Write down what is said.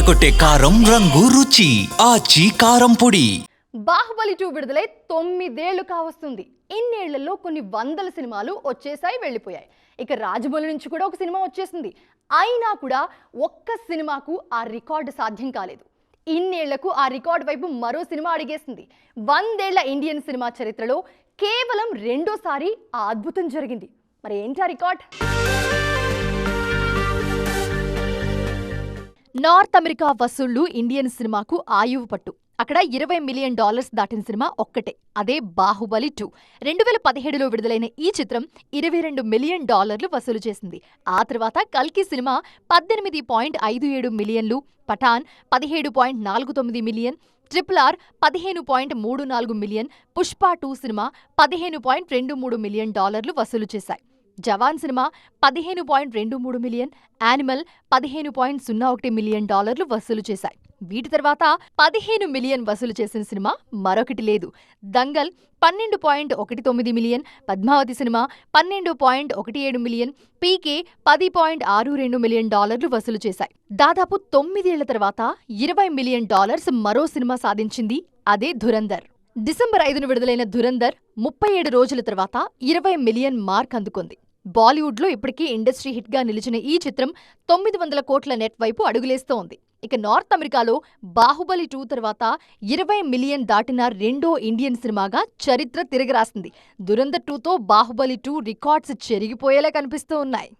అదరగొట్టే కారం రంగు రుచి ఆచి కారం పొడి. బాహుబలి టూ విడుదలై తొమ్మిదేళ్ళు కావస్తుంది. ఇన్నేళ్ళలో కొన్ని వందల సినిమాలు వచ్చేసాయి వెళ్ళిపోయాయి. ఇక రాజమౌళి నుంచి కూడా ఒక సినిమా వచ్చేసింది. అయినా కూడా ఒక్క సినిమాకు ఆ రికార్డు సాధ్యం కాలేదు. ఇన్నేళ్ళకు ఆ రికార్డు వైపు మరో సినిమా అడిగేసింది. వందేళ్ళ ఇండియన్ సినిమా చరిత్రలో కేవలం రెండోసారి ఆ అద్భుతం జరిగింది. మరి ఏంటి ఆ రికార్డ్? నార్త్ అమెరికా వసూళ్ళు ఇండియన్ సినిమాకు ఆయువు పట్టు. అక్కడ ఇరవై మిలియన్ డాలర్స్ దాటిన సినిమా ఒక్కటే అదే బాహుబలి టూ. రెండు వేల పదిహేడులో విడుదలైన ఈ చిత్రం ఇరవై రెండు మిలియన్ డాలర్లు వసూలు చేసింది. ఆ తర్వాత కల్కి సినిమా పద్దెనిమిది పాయింట్ ఐదు ఏడు మిలియన్లు పఠాన్ పదిహేడు పాయింట్ నాలుగు తొమ్మిది మిలియన్ ట్రిపుల్ ఆర్ పదిహేను పాయింట్ మూడు నాలుగు మిలియన్ పుష్ప టూ సినిమా పదిహేను పాయింట్ రెండు మూడు మిలియన్ డాలర్లు వసూలు చేశాయి. జవాన్ సినిమా పదిహేను పాయింట్ రెండు మూడు మిలియన్ యానిమల్ పదిహేను పాయింట్ సున్నా ఒకటి మిలియన్ డాలర్లు వసూలు చేశాయి. వీటి తర్వాత పదిహేను మిలియన్ వసూలు చేసిన సినిమా మరొకటి లేదు. దంగల్ పన్నెండు పాయింట్ ఒకటి తొమ్మిది మిలియన్ పద్మావతి సినిమా పన్నెండు పాయింట్ ఒకటి ఏడు మిలియన్ పీకే పది పాయింట్ ఆరు రెండు మిలియన్ డాలర్లు వసూలు చేశాయి. దాదాపు తొమ్మిదేళ్ళ తర్వాత ఇరవై మిలియన్ డాలర్స్ మరో సినిమా సాధించింది అదే ధురంధర్. డిసెంబర్ ఐదున విడుదలైన ధురంధర్ ముప్పై ఏడు రోజుల తర్వాత ఇరవై మిలియన్ మార్క్ అందుకుంది. బాలీవుడ్లో ఇప్పటికీ ఇండస్ట్రీ హిట్గా నిలిచిన ఈ చిత్రం తొమ్మిది వందల కోట్ల నెట్ వైపు అడుగులేస్తోంది ఇక నార్త్ అమెరికాలో బాహుబలి టూ తర్వాత ఇరవై మిలియన్ దాటిన రెండో ఇండియన్ సినిమాగా చరిత్ర తిరగరాసింది. దురంధర్ టూతో బాహుబలి టూ రికార్డ్స్ చెరిగిపోయేలా కనిపిస్తూ ఉన్నాయి.